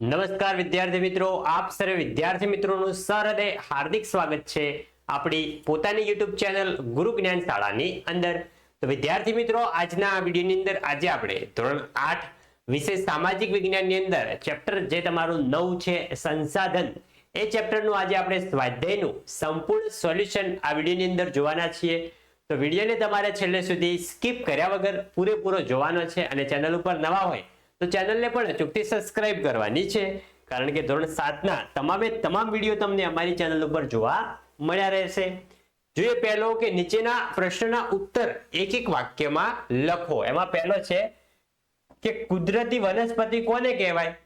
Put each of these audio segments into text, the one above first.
નમસ્કાર વિદ્યાર્થી મિત્રો, આપ સર્વે વિદ્યાર્થી મિત્રોનું સરહદે હાર્દિક સ્વાગત છે આપણી પોતાની યુટ્યુબ ચેનલ ગુરુ જ્ઞાન શાળાની અંદર. તો વિદ્યાર્થી મિત્રો, આજના આ વિડીયોની અંદર આજે આપણે ધોરણ આઠ વિશે સામાજિક વિજ્ઞાનની અંદર ચેપ્ટર જે તમારું નવ છે, સંસાધન, એ ચેપ્ટરનું આજે આપણે સ્વાધ્યાયનું સંપૂર્ણ સોલ્યુશન આ વિડીયોની અંદર જોવાના છીએ. તો વિડીયોને તમારે છેલ્લે સુધી સ્કીપ કર્યા વગર પૂરેપૂરો જોવાનો છે અને ચેનલ ઉપર નવા હોય તો ચેનલને પણ અચૂકથી સબસ્ક્રાઇબ કરવાની છે. કારણ કે ધોરણ સાતના તમામે તમામ વીડિયો તમને અમારી ચેનલ ઉપર જોવા મળ્યા રહેશે. જોઈએ પહેલો કે નીચેના પ્રશ્નના ઉત્તર એક એક વાક્યમાં લખો. એમાં પહેલો છે કે કુદરતી વનસ્પતિ કોને કહેવાય?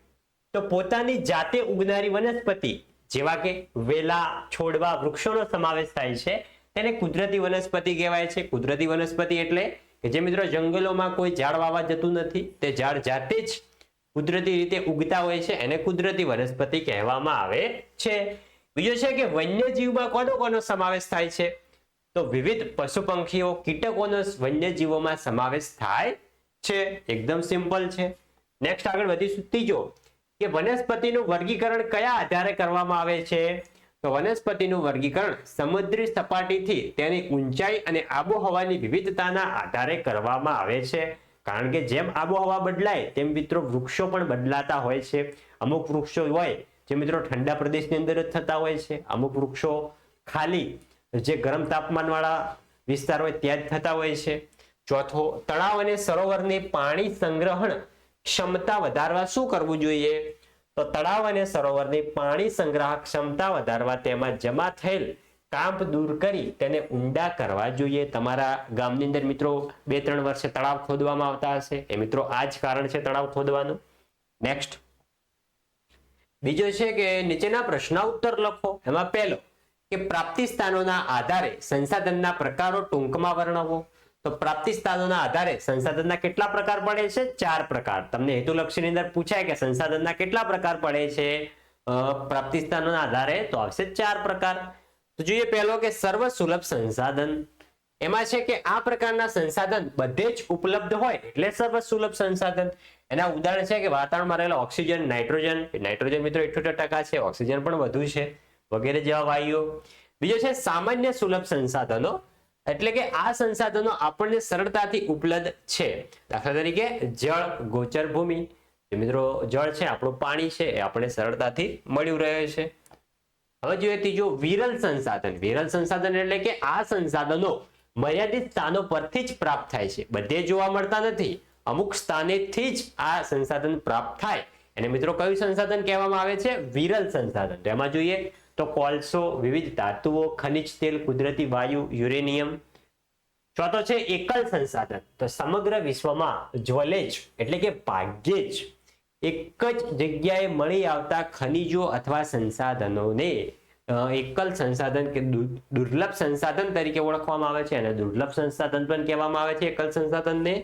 તો પોતાની જાતે ઉગનારી વનસ્પતિ, જેવા કે વેલા, છોડવા, વૃક્ષોનો સમાવેશ થાય છે. તેને કુદરતી વનસ્પતિ કહેવાય છે. કુદરતી વનસ્પતિ એટલે કે જે મિત્રો જંગલોમાં કોઈ ઝાડ વાવા જતું નથી, તે ઝાડ જાતે જ કુદરતી રીતે ઉગતા હોય છે, એને કુદરતી વનસ્પતિ કહેવામાં આવે છે. બીજો છે કે વન્યજીવમાં કોનો કોનો સમાવેશ થાય છે? તો વિવિધ પશુ પંખીઓ કીટકોનો વન્યજીવોમાં સમાવેશ થાય છે. એકદમ સિમ્પલ છે. નેક્સ્ટ આગળ વધીશું. ત્રીજો, કે વનસ્પતિનું વર્ગીકરણ કયા આધારે કરવામાં આવે છે? તો વનસ્પતિનું વર્ગીકરણ સમુદ્રી સપાટીથી તેની ઊંચાઈ અને આબોહવાની વિવિધતાના આધારે કરવામાં આવે છે. કારણ કે જેમ આબોહવા બદલાય, તેમ મિત્રો વૃક્ષો પણ બદલાતા હોય છે. અમુક વૃક્ષો હોય જે મિત્રો ઠંડા પ્રદેશની અંદર જ થતા હોય છે. અમુક વૃક્ષો ખાલી જે ગરમ તાપમાનવાળા વિસ્તાર હોય ત્યાં જ થતા હોય છે. ચોથો, તળાવ અને સરોવરની પાણી સંગ્રહણ ક્ષમતા વધારવા શું કરવું જોઈએ? તો તળાવ અને સરોવરની પાણી સંગ્રહ ક્ષમતા વધારવા તેમાં જમા થયેલ કાંપ દૂર કરી તેને ઊંડા કરવા જોઈએ. તમારા ગામની અંદર મિત્રો બે ત્રણ વર્ષે તળાવ ખોદવામાં આવતા હશે. એ મિત્રો આ જ કારણ છે તળાવ ખોદવાનું. નેક્સ્ટ બીજો છે કે નીચેના પ્રશ્ન ઉત્તર લખો. એમાં પહેલો, કે પ્રાપ્તિ સ્થાનોના આધારે સંસાધનના પ્રકારો ટૂંકમાં વર્ણવો. તો પ્રાપ્તિ સ્થાનોના આધારે સંસાધનના કેટલા પ્રકાર પડે છે? ચાર પ્રકાર. તમને હેતુલક્ષીની અંદર પૂછાય કે સંસાધનના કેટલા પ્રકાર પડે છે? પ્રાપ્તિ સ્થાનોના આધારે તો આવશે ચાર પ્રકાર. તો જોઈએ પહેલો કે સર્વ સુલભ સંસાધન. એમાં છે કે આ પ્રકારના સંસાધન બધે જ ઉપલબ્ધ હોય એટલે સર્વ સુલભ સંસાધન. એના ઉદાહરણ છે કે વાતાવરણમાં રહેલા ઓક્સિજન, નાઇટ્રોજન. નાઇટ્રોજન મિત્રો ઇઠોતેર ટકા છે, ઓક્સિજન પણ વધુ છે, વગેરે જેવા વાયુઓ. બીજો છે સામાન્ય સુલભ સંસાધનો. એટલે કે આ સંસાધનો આપણને સરળતાથી ઉપલબ્ધ છે. દાખલા તરીકે, જળ ગોચર ભૂમિ મિત્રો, જળ છે, આપણું પાણી છે, એ આપણે સરળતાથી મળી રહે છે. હવે જોઈએ ત્રીજો, વિરલ સંસાધન. વિરલ સંસાધન એટલે કે આ સંસાધનો મર્યાદિત સ્થાનો પરથી જ પ્રાપ્ત થાય છે. બધે જોવા મળતા નથી. અમુક સ્થાનેથી જ આ સંસાધન પ્રાપ્ત થાય. અને મિત્રો, કયું સંસાધન કહેવામાં આવે છે? વિરલ સંસાધન. તેમાં જોઈએ તો કોલસો વિવિધ ધાતુઓ, ખનિજ તેલ, કુદરતી વાયુ, યુરેનિયમ. ચોથો છે એકલ સંસાધન. તો સમગ્ર વિશ્વમાં જ્વલે જ, એટલે કે ભાગ્યે જ, એક જ જગ્યાએ મળી આવતા ખનિજો અથવા સંસાધનોને એકલ સંસાધન કે દુર્લભ સંસાધન તરીકે ઓળખવામાં આવે છે અને દુર્લભ સંસાધન પણ કહેવામાં આવે છે એકલ સંસાધનને.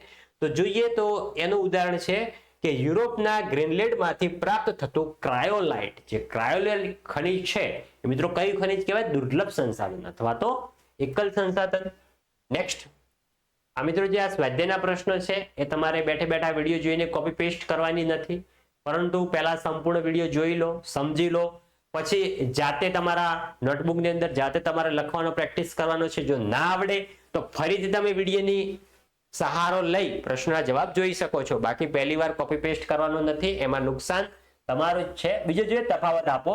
તો જોઈએ તો એનું ઉદાહરણ છે કે યુરોપના ગ્રીનલેન્ડમાંથી પ્રાપ્ત થતું ક્રાયોલાઇટ, જે ક્રાયોલાઇટ ખનિજ છે, એ મિત્રો કયું ખનિજ કહેવાય? દુર્લભ સંસાધન અથવા તો એકલ સંસાધન. નેક્સ્ટ આ મિત્રો જે આ સ્વાધ્યાયના પ્રશ્નો છે, એ તમારે બેઠે બેઠા વીડિયો જોઈને કોપી પેસ્ટ કરવાની નથી. પરંતુ પહેલા સંપૂર્ણ વીડિયો જોઈ લો, સમજી લો. પછી જાતે તમારા નોટબુકની અંદર જાતે તમારે લખવાનો પ્રેક્ટિસ કરવાનો છે. જો ના આવડે, તો ફરીથી તમે વિડીયોની સહારો લઈ પ્રશ્નના જવાબ જોઈ શકો છો. બાકી પહેલી વાર કોપી પેસ્ટ કરવાનું નથી, એમાં નુકસાન તમારું જ છે. બીજો જોઈએ, તફાવત આપો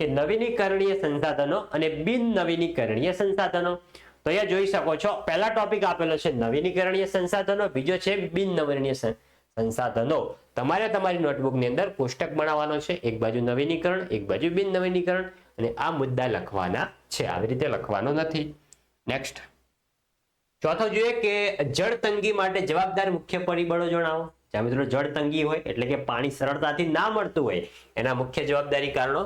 કે નવીનીકરણીય સંસાધનો અને બિન નવીનીકરણીય સંસાધનો. તો અહીંયા જોઈ શકો છો, પહેલા ટોપિક આપેલો છે નવીનીકરણીય સંસાધનો, બીજો છે બિન નવીનીય સંસાધનો. તમારે તમારી નોટબુકની અંદર કોષ્ટક બનાવવાનો છે. એક બાજુ નવીનીકરણ, એક બાજુ બિન નવીનીકરણ અને આ મુદ્દા લખવાના છે. આવી રીતે લખવાનો નથી. નેક્સ્ટ ચોથો જોઈએ કે જળ તંગી માટે જવાબદાર મુખ્ય પરિબળો જણાવો. જ્યાં મિત્રો જળ તંગી હોય એટલે કે પાણી સરળતાથી ના મળતું હોય, એના મુખ્ય જવાબદારી કારણો?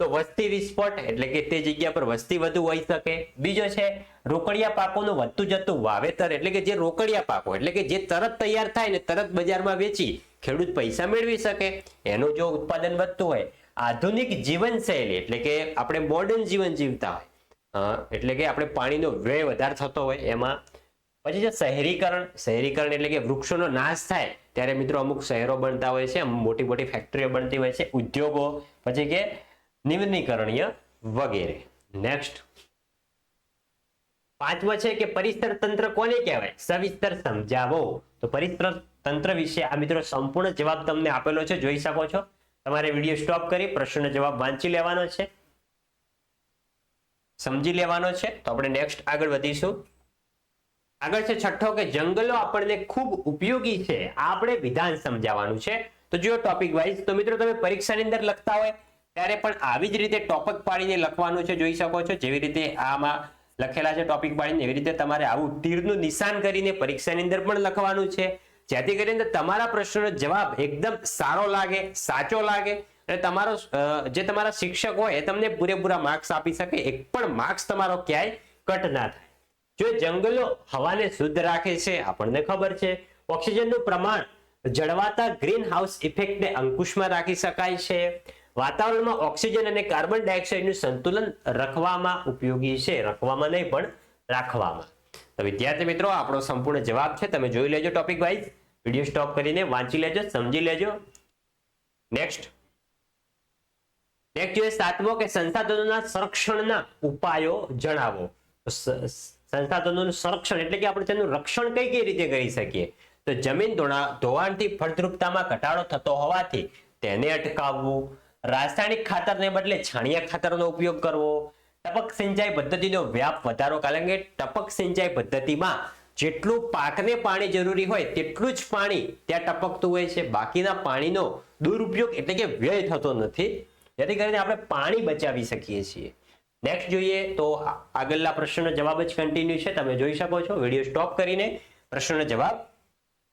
તો વસ્તી વિસ્ફોટ એટલે કે તે જગ્યા પર વસ્તી વધુ હોઈ શકે. બીજો છે રોકડિયા પાકોનું વધતું જતું વાવેતર એટલે કે જે રોકડિયા પાકો એટલે કે જે તરત તૈયાર થાય ને તરત બજારમાં વેચી ખેડૂત પૈસા મેળવી શકે. એનું જો ઉત્પાદન વધતું હોય, આધુનિક જીવનશૈલી એટલે કે આપણે મોડર્ન જીવન જીવતા હોય એટલે કે આપણે પાણીનો વ્યય વધારે થતો હોય એમાં પછી છે શહેરીકરણ શહેરીકરણ એટલે કે વૃક્ષોનો નાશ થાય, ત્યારે મિત્રો અમુક શહેરો બનતા હોય છે મોટી મોટી ફેક્ટરીઓ બનતી હોય છે, ઉદ્યોગો, પછી કે નિવનીકરણીય વગેરે. નેક્સ્ટ પાંચમો છે કે પરિસર તંત્ર કોને કહેવાય? સવિસ્તર સમજાવો. તો પરિસર તંત્ર વિશે આ મિત્રો સંપૂર્ણ જવાબ તમને આપેલો છે, જોઈ શકો છો. તમારે વીડિયો સ્ટોપ કરી પ્રશ્નનો જવાબ વાંચી લેવાનો છે. સમજી લેવાનો છે. તો આપણે નેક્સ્ટ આગળ વધીશું. આગળ છે છઠ્ઠો કે જંગલો આપણને ખૂબ ઉપયોગી છે. આપણે વિધાન સમજાવવાનું છે. તો જુઓ ટોપિક વાઇઝ તો મિત્રો તમે પરીક્ષાની અંદર લખતા હોય, ત્યારે પણ આવી જ રીતે ટોપક પાડીને લખવાનું છે, જોઈ શકો છો. જેવી રીતે આમાં લખેલા છે ટોપિક પાડીને, એવી રીતે તમારે આવું તીરનું નિશાન કરીને પરીક્ષાની અંદર પણ લખવાનું છે. જેથી કરીને તમારા પ્રશ્નનો જવાબ એકદમ સારો લાગે, સાચો લાગે, અને તમારો જે તમારા શિક્ષક હોય, એ તમને પૂરેપૂરા માર્ક્સ આપી શકે, એક પણ માર્ક્સ તમારો ક્યાંય કટ ના થાય. જો જંગલો હવાને શુદ્ધ રાખે છે, આપણને ખબર છે. ઓક્સિજનનું પ્રમાણ જળવાતા ગ્રીન હાઉસ ઇફેક્ટને અંકુશમાં રાખી શકાય છે. વાતાવરણમાં ઓક્સિજન અને કાર્બન ડાયોક્સાઇડનું સંતુલન રાખવામાં ઉપયોગી છે, રાખવામાં નહીં, પણ રાખવામાં. તો વિદ્યાર્થી મિત્રો, આપણો સંપૂર્ણ જવાબ છે, તમે જોઈ લેજો ટોપિક વાઇઝ. વીડિયો સ્ટોપ કરીને વાંચી લેજો, સમજી લેજો. નેક્સ્ટ. નેક્સ્ટ સાતમો કે સંસાધનોના સંરક્ષણના ઉપાયો જણાવો. સંસાધનોનું સંરક્ષણ એટલે કે આપણે તેનું રક્ષણ કઈ કઈ રીતે કરી શકીએ? તો જમીન ધોવાણથી ફળદ્રુપતામાં ઘટાડો થતો હોવાથી તેને અટકાવવું, રાસાયણિક ખાતરને બદલે છાણિયા ખાતરનો ઉપયોગ કરવો, ટપક સિંચાઈ પદ્ધતિનો વ્યાપ વધારો કારણ કે ટપક સિંચાઈ પદ્ધતિમાં જેટલું પાકને પાણી જરૂરી હોય તેટલું જ પાણી ત્યાં ટપકતું હોય છે. બાકીના પાણીનો દુરુપયોગ એટલે કે વ્યય થતો નથી. જેથી કરીને આપણે પાણી બચાવી શકીએ છીએ. નેક્સ્ટ જોઈએ તો આગળના પ્રશ્નનો જવાબ જ કન્ટિન્યુ છે. તમે જોઈ શકો છો. વીડિયો સ્ટોપ કરીને પ્રશ્નનો જવાબ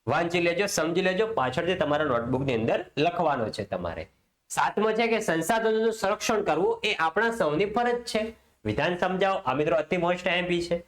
વાંચી લેજો, સમજી લેજો. પાછળથી તમારા નોટબુકની અંદર લખવાનો છે તમારે. સાતમો છે કે સંસાધનોનું સંરક્ષણ કરવું એ આપણા સૌની ફરજ છે. વિધાન સમજાવો. આ મિત્રો અતિ મોસ્ટ એમપી છે.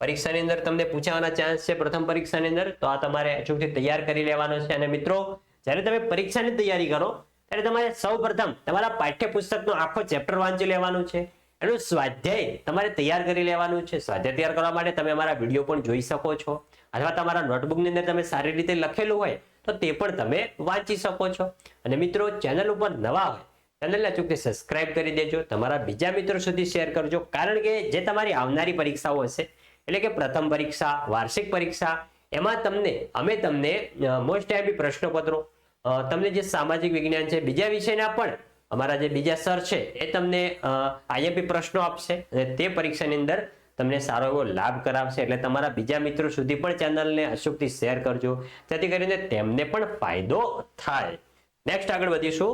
પરીક્ષાની અંદર તમને પૂછાવાના ચાન્સ છે પ્રથમ પરીક્ષાની અંદર. તો આ તમારે અચૂકથી તૈયાર કરી લેવાનો છે. અને મિત્રો, જ્યારે તમે પરીક્ષાની તૈયારી કરો ત્યારે તમારે સૌ પ્રથમ તમારા પાઠ્યપુસ્તકનો આખો ચેપ્ટર વાંચી લેવાનું છે. એનું સ્વાધ્યાય તમારે તૈયાર કરી લેવાનું છે. સ્વાધ્યાય તૈયાર કરવા માટે તમે અમારા વીડિયો પણ જોઈ શકો છો. અથવા તમારા નોટબુકની અંદર તમે સારી રીતે લખેલું હોય તો તે પણ તમે વાંચી શકો છો. અને મિત્રો ચેનલ ઉપર નવા હોય ચેનલને અચૂકથી સબસ્ક્રાઇબ કરી દેજો. તમારા બીજા મિત્રો સુધી શેર કરજો. કારણ કે જે તમારી આવનારી પરીક્ષાઓ હશે, એટલે કે પ્રથમ પરીક્ષા, વાર્ષિક પરીક્ષા, એમાં તમને, અમે તમને મોસ્ટ આઈબી પ્રશ્નપત્રો તમને જે સામાજિક વિજ્ઞાન છે, બીજા વિષયના પણ અમારા જે બીજા સર છે, એ તમને આઈએમપી પ્રશ્નો આપશે અને તે પરીક્ષાની અંદર તમને સારો એવો લાભ કરાવશે. એટલે તમારા બીજા મિત્રો સુધી પણ ચેનલને અચૂકથી શેર કરજો. જેથી કરીને તેમને પણ ફાયદો થાય. નેક્સ્ટ આગળ વધીશું.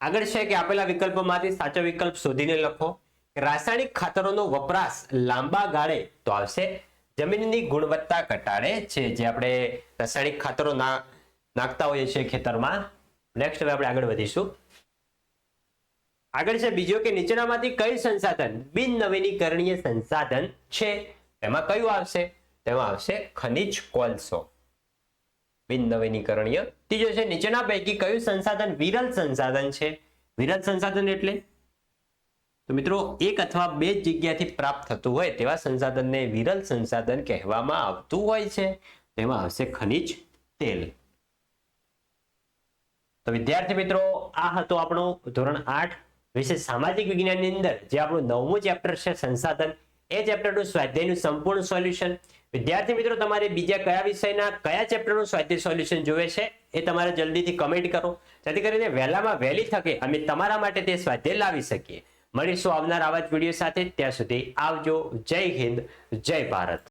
આગળ છે કે આપેલા વિકલ્પોમાંથી સાચો વિકલ્પ શોધીને લખો. રાસાયણિક ખાતરોનો વપરાશ લાંબા ગાળે તો આવશે. જમીનની ગુણવત્તા ઘટાડે છે. જે આપણે રાસાયણિક ખાતરો ના નાખતા હોઈએ છીએ ખેતરમાં. નેક્સ્ટ હવે આપણે આગળ વધીશું. આગળ છે બીજો કે નીચેનામાંથી કયું સંસાધન? બિન નવીનીકરણીય સંસાધન છે. એમાં કયું આવશે? તેમાં આવશે ખનિજ કોલસો. બિન નવીનીકરણીય ત્રીજો છે નીચેના પૈકી કયું સંસાધન? વિરલ સંસાધન છે. વિરલ સંસાધન એટલે? તો મિત્રો, એક અથવા બે જગ્યાથી પ્રાપ્ત થતું હોય તેવા સંસાધનને વિરલ સંસાધન કહેવામાં આવતું હોય છે. તેમાં આવશે ખનિજ તેલ. તો વિદ્યાર્થી મિત્રો, આ હતો આપણો ધોરણ આઠ વિશે સામાજિક વિજ્ઞાનની અંદર, જે આપણું નવમું ચેપ્ટર છે સંસાધન. એ ચેપ્ટરનું સ્વાધ્યાયનું સંપૂર્ણ સોલ્યુશન વિદ્યાર્થી મિત્રો, તમારે બીજા કયા વિષયના, કયા ચેપ્ટરનું સ્વાધ્યાય સોલ્યુશન જોવે છે, એ તમારે જલ્દીથી કમેન્ટ કરો. જેથી કરીને વહેલામાં વહેલી થકે અમે તમારા માટે તે સ્વાધ્યાય લાવી શકીએ. મળીશું આવનાર આવા જ વીડિયો સાથે. ત્યાં સુધી આવજો. જય હિન્દ. જય ભારત.